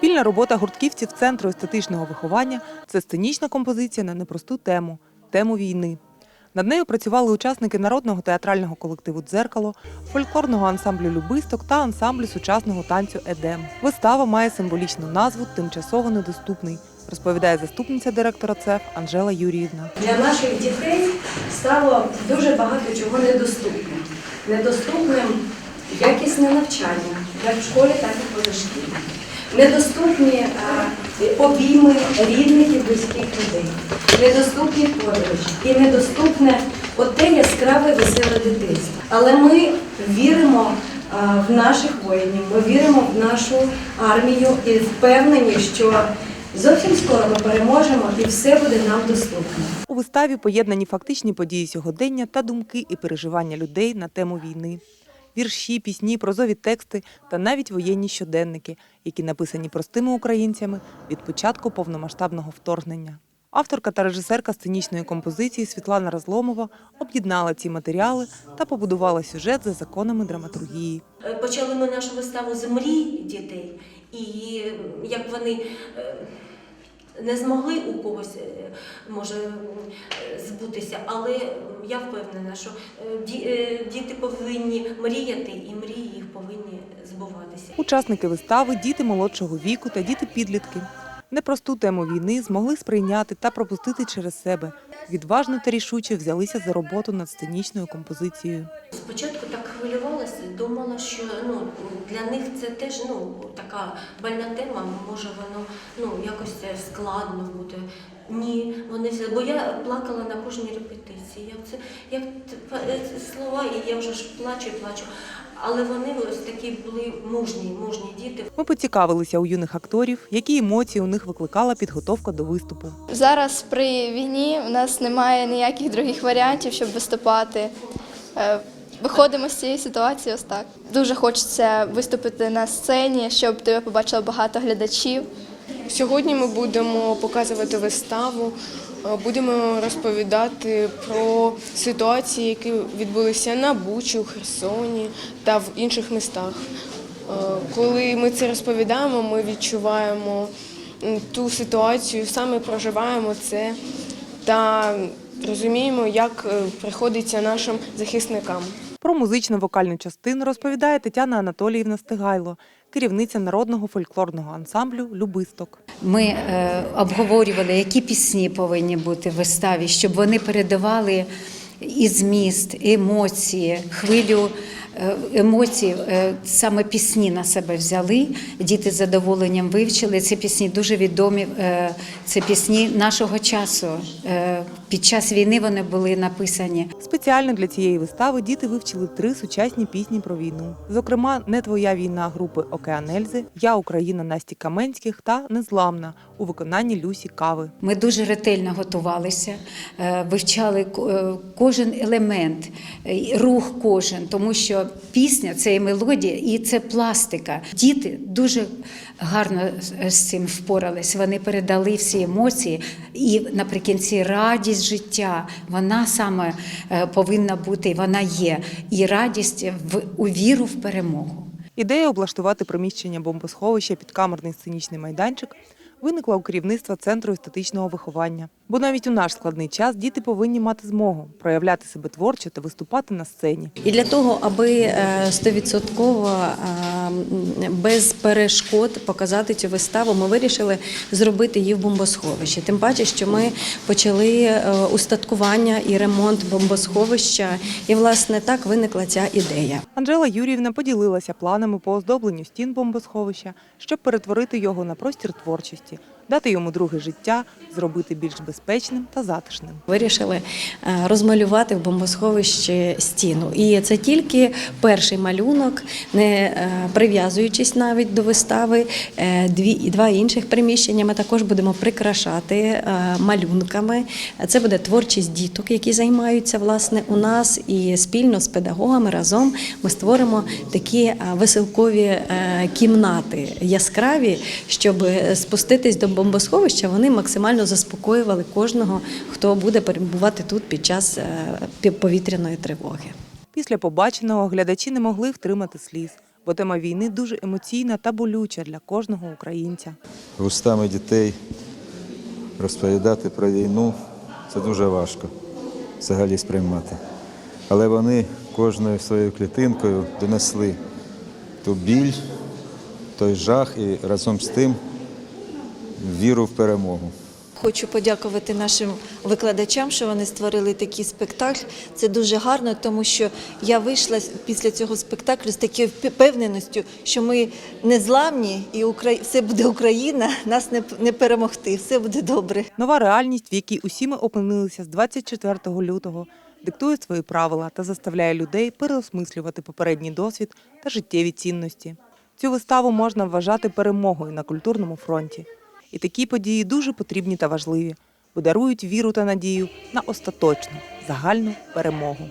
Спільна робота гуртківців Центру естетичного виховання це сценічна композиція на непросту тему тему війни. Над нею працювали учасники народного театрального колективу Дзеркало, фольклорного ансамблю Любисток та ансамблю сучасного танцю Едем. Вистава має символічну назву Тимчасово недоступний, розповідає заступниця директора ЦЕФ Анжела Юріївна. Для наших дітей стало дуже багато чого недоступним. Недоступним якісне навчання, як в школі, так і позашкільні. Недоступні е, обійми рідних і близьких людей, недоступні подорожі і недоступне оте яскраве веселе дитинство. Але ми віримо е, в наших воїнів, ми віримо в нашу армію і впевнені, що зовсім скоро ми переможемо і все буде нам доступно. У виставі поєднані фактичні події сьогодення та думки і переживання людей на тему війни. Вірші, пісні, прозові тексти та навіть воєнні щоденники, які написані простими українцями від початку повномасштабного вторгнення. Авторка та режисерка сценічної композиції Світлана Разломова об'єднала ці матеріали та побудувала сюжет за законами драматургії. Е, Почали ми нашу виставу з мрій дітей, і як вони е, не змогли у когось е, може е, збутися, але я впевнена, що е, ді- діти повинні мріяти, і мрії їх повинні збуватися. Учасники вистави діти молодшого віку та діти підлітки. Непросту тему війни змогли сприйняти та пропустити через себе. Відважно та рішуче взялися за роботу над сценічною композицією. Спочатку так хвилювалася, думала, що ну для них це теж ну така больна тема. Може воно ну якось це складно буде. Ні, вони все, бо я плакала на кожній репетиції. Я це як е, слова, і я вже ж плачу і плачу. Але вони ось такі були мужні, мужні діти. Ми поцікавилися у юних акторів, які емоції у них викликала підготовка до виступу. Зараз при війні у нас немає ніяких других варіантів, щоб виступати. Виходимо з цієї ситуації ось так. Дуже хочеться виступити на сцені, щоб тебе побачило багато глядачів. Сьогодні ми будемо показувати виставу, е, будемо розповідати про ситуації, які відбулися на Бучі, у Херсоні та в інших містах. Е, Коли ми це розповідаємо, ми відчуваємо ту ситуацію, саме проживаємо це та розуміємо, як е, приходиться нашим захисникам. Про музично-вокальну частину розповідає Тетяна Анатоліївна Стигайло, керівниця народного фольклорного ансамблю Любисток. Ми е, обговорювали, які пісні повинні бути в виставі, щоб вони передавали і зміст, і емоції, хвилю е, емоцій. Е, Саме пісні на себе взяли. Діти з задоволенням вивчили. Ці пісні дуже відомі. е, Це пісні нашого часу. Під час війни вони були написані. Спеціально для цієї вистави діти вивчили три сучасні пісні про війну. Зокрема, не твоя війна групи Океан Ельзи, Я Україна Насті Каменських та Незламна у виконанні Люсі Кави. Ми дуже ретельно готувалися, вивчали кожен елемент, рух кожен, тому що пісня це і мелодія, і це пластика. Діти дуже гарно з- цим впорались. Вони передали всі емоції, і наприкінці радість життя. Вона саме е, повинна бути, вона є. І радість в у віру в перемогу. Ідея облаштувати приміщення бомбосховища під камерний сценічний майданчик виникла у керівництва центру естетичного виховання. Бо навіть у наш складний час діти повинні мати змогу проявляти себе творчо та виступати на сцені. І для того, аби е, стовідсотково е, без перешкод показати цю виставу, ми вирішили зробити її в бомбосховищі. Тим паче, що ми почали е, устаткування і ремонт бомбосховища, і власне так виникла ця ідея. Анжела Юріївна поділилася планами по оздобленню стін бомбосховища, щоб перетворити його на простір творчості, дати йому друге життя, зробити більш безпечним та затишним. Вирішили е, розмалювати в бомбосховищі стіну. І це тільки перший малюнок, не е, прив'язуючись навіть до вистави. Е, Дві два інших приміщення ми також будемо прикрашати малюнками. Це буде творчість діток, які займаються власне у нас, і спільно з педагогами разом ми створимо такі веселкові кімнати яскраві, щоб спуститись до бомбосховища. Вони максимально заспокоювали кожного, хто буде перебувати тут під час е, повітряної тривоги. Після побаченого глядачі не могли втримати сліз, бо тема війни дуже емоційна та болюча для кожного українця. Устами дітей розповідати про війну це дуже важко взагалі сприймати. Але вони кожною своєю клітинкою донесли ту біль, той жах і разом з тим віру в перемогу. Хочу подякувати нашим викладачам, що вони створили такий спектакль. Це дуже гарно, тому що я вийшла після цього спектаклю з такою впевненістю, що ми незламні і все буде Україна, нас не, не перемогти, все буде добре. Нова реальність, в якій усі ми опинилися з 24 лютого, диктує свої правила та заставляє людей переосмислювати попередній досвід та життєві цінності. Цю виставу можна вважати перемогою на культурному фронті. І такі події дуже потрібні та важливі, бо дарують віру та надію на остаточну загальну перемогу.